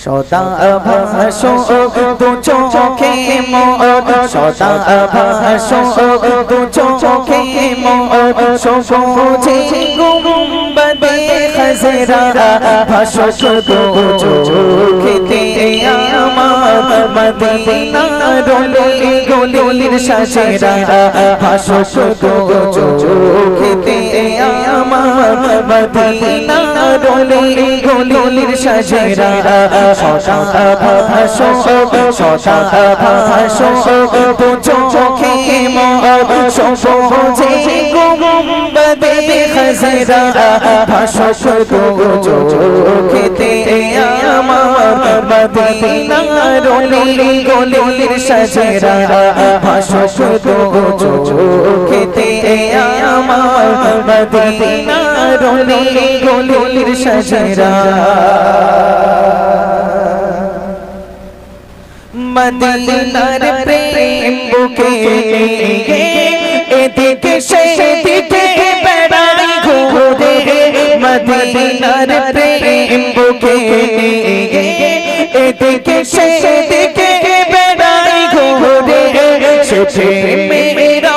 সদা ভাসো দু চোখে মোর সদা ভাসো দু চোখে মোর সবুজে গুম্বদে খজরা ভাসো দু চোখেতে আমার মদিনা রোলে গলির সাজেরা ভাসো দু চোখেতে আমার মদিনা রোলে গলির সাজেরা। সদা ভাসো সদা ভাসো দু চোখে মোর সবুজে গুম্বদে খজরা মদিনা রোলে গলির সাজেরা, ভাসো দু চোখেতে আমার মদিনা রোলে গলির সাজেরা। মদিনার প্রেম বুকে এদিকে সেদিকে বেড়াই ঘুরে, মদিনার প্রেম বুকে এদিকে সেদিকে বেড়াই ঘুরে। সে মেরা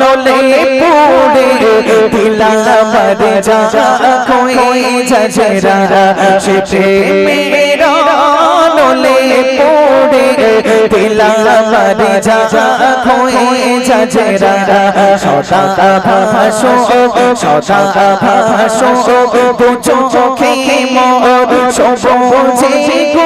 নলে পুড়ে। দিলা মর যা কোই জজরা সে মেরা নলে পুড়ে। দিলা মর যা কোই জজরা সদা ভাসো সদা ভাসো। দু চোখে মোর সবুজে গুম্বদে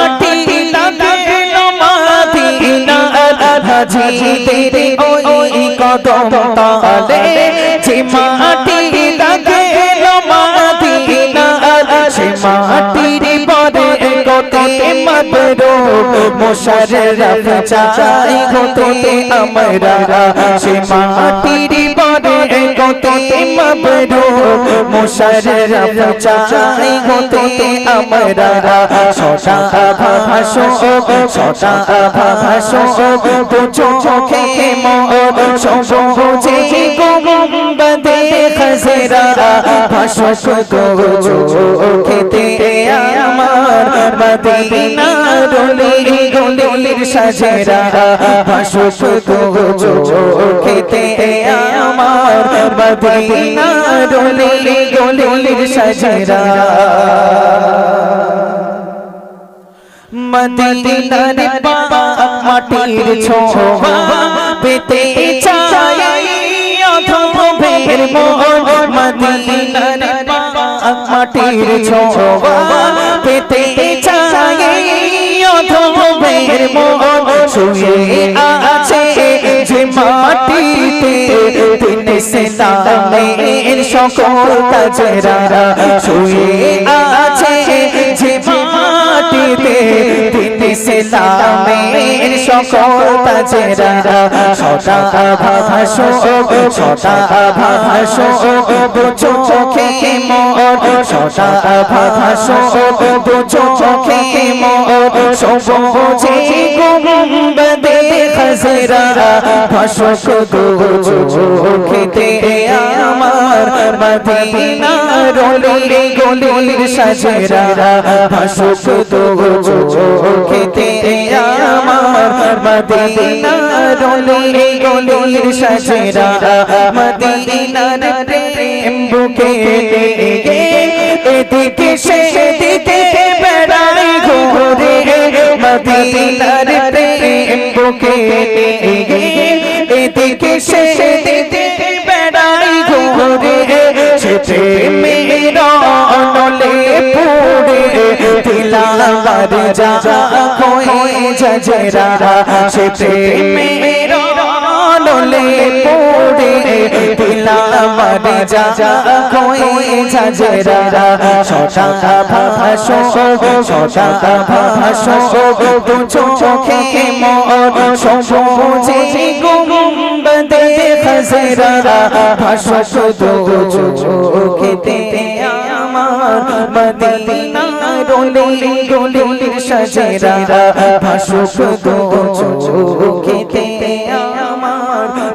হাজি তেরে ওই কদম তালে যে মাটি লাগে মাদিনা সে মাটির পরে গতে মদরো, মোশাররফ চাই গতে আমরা, সে মাটির পরে গতে মদরো, মোশাররফ চাই গতে আমরা, সদা ভাসো সদা ভাসো দু চোখে মোর সবুজে গুম্বদে খজরা। ভাসো দু চোখেতে আমার মদিনা রোলে গলির সাজেরা। ভাসো দু চোখেতে আমার মদিনা রোলে গলির সাজেরা। মদিনার মাটির ছোঁয়া পেতে চাই অধমের মোর মদিনার মাটির ছোঁয়া পেতে চাই অধমের মোর শুয়ে আছে যে মাটিতে তিনি সে সকল কাজেরা। শুয়ে আছে মাটিতে তিনি সে নামের সকল তাজেরা। সদা ভাষো সদা ভাষো বুঝো চোখে মোর সদা ভাষো বুঝো চোখে মোর সবুজে গুম্বদে খজরা ভাসো দু চোখেতে আমার মদিনা রোলে গলির সাজেরা ভাসো দু চোখেতে আমার মদিনা রোলে গলির সাজেরা মদিনার প্রেম বুকে এদিকে সেদিকে মদিনার প্রেম বুকে এদিকে সেদিকে বেড়াই ঘুরে, সে মেরা নলে পুড়ে। দিলাবার যা কোই জজরা সে মেরা নলে পড়ে দিলাবার যা কয়ে যাজেরা সদা ভাষো সদা ভাষো তু চোখে মন, সবুজে গুম্বদে খজরা ভাষো শুধু চোখেতে আমার মদিনা রোলে রোলে সজরা। ভাষো শুধু চোখেতে